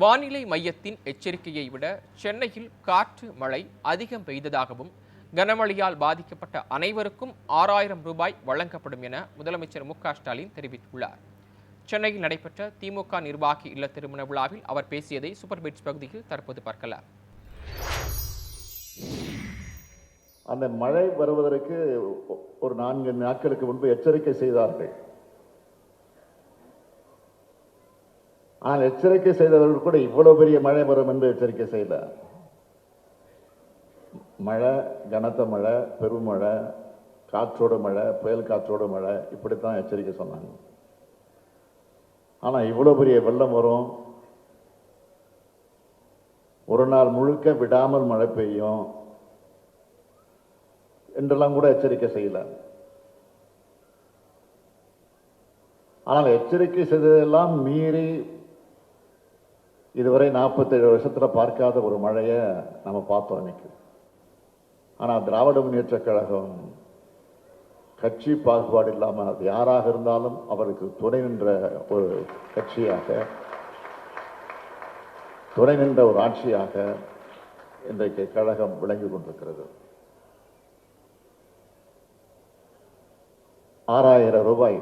வானிலை மையத்தின் எச்சரிக்கையை விட சென்னையில் காற்று மழை அதிகம் பெய்ததாகவும் கனமழையால் பாதிக்கப்பட்ட அனைவருக்கும் ஆறாயிரம் ரூபாய் வழங்கப்படும் என முதலமைச்சர் மு ஸ்டாலின் தெரிவித்துள்ளார். சென்னையில் நடைபெற்ற திமுக நிர்வாகி இல்ல திருமண விழாவில் அவர் பேசியதை சூப்பர் பிட்ஸ் பகுதியில் தற்போது பார்க்கலாம். அந்த மழை வருவதற்கு ஒரு நான்கு நாட்களுக்கு முன்பு எச்சரிக்கை செய்தார்கள். ஆனால் எச்சரிக்கை செய்தவர்கள் கூட இவ்வளவு பெரிய மழை வரும் என்று எச்சரிக்கை செய்யல. மழை கனத்த மழை பெருமழை காற்றோட மழை புயல் காற்றோட மழை இப்படித்தான் எச்சரிக்கை சொன்னாங்க. ஆனால் இவ்வளவு பெரிய வெள்ளம் வரும். ஒரு நாள் முழுக்க விடாமல் மழை பெய்யும் என்றெல்லாம் கூட எச்சரிக்கை செய்யல. ஆனால் எச்சரிக்கை செய்ததெல்லாம் மீறி இதுவரை 47 வருஷத்துல பார்க்காத ஒரு மழையை நம்ம பார்த்தோம் அன்னைக்கு. ஆனா திராவிட முன்னேற்ற கழகம் கட்சி பாகுபாடு இல்லாமல் அது யாராக இருந்தாலும் அவருக்கு துணை நின்ற ஒரு கட்சியாக துணை நின்ற ஒரு ஆட்சியாக இன்றைக்கு கழகம் விளங்கி கொண்டிருக்கிறது. ஆறாயிரம் ரூபாய்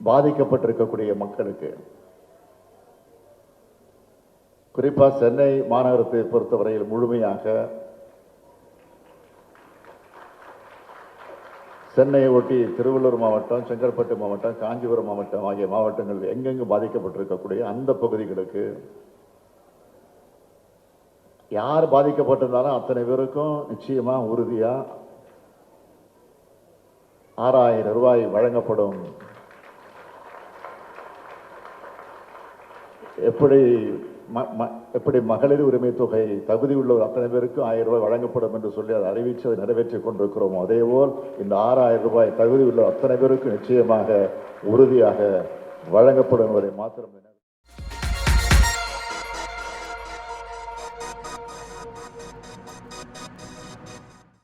பாதிக்கப்பட்டிருக்கக்கூடிய மக்களுக்கு குறிப்பாக சென்னை மாநகரத்தை பொறுத்தவரையில் முழுமையாக சென்னையை ஒட்டி திருவள்ளூர் மாவட்டம் செங்கல்பட்டு மாவட்டம் காஞ்சிபுரம் மாவட்டம் ஆகிய மாவட்டங்கள் எங்கெங்கு பாதிக்கப்பட்டிருக்கக்கூடிய அந்த பகுதிகளுக்கு யார் பாதிக்கப்பட்டிருந்தாலும் அத்தனை பேருக்கும் நிச்சயமா உறுதியா ஆறாயிரம் ரூபாய் வழங்கப்படும். எப்படி எப்படி மகளிர் உரிமை தொகை தகுதி உள்ளவர் அத்தனை பேருக்கும் ஆயிரம் ரூபாய் வழங்கப்படும் என்று சொல்லி அதை அறிவித்து அதை நிறைவேற்றிக் அதே அதேபோல் இந்த ஆறாயிரம் ரூபாய் தகுதி உள்ள அத்தனை பேருக்கும் நிச்சயமாக உறுதியாக வழங்கப்படும் என்பதை மாத்திரம்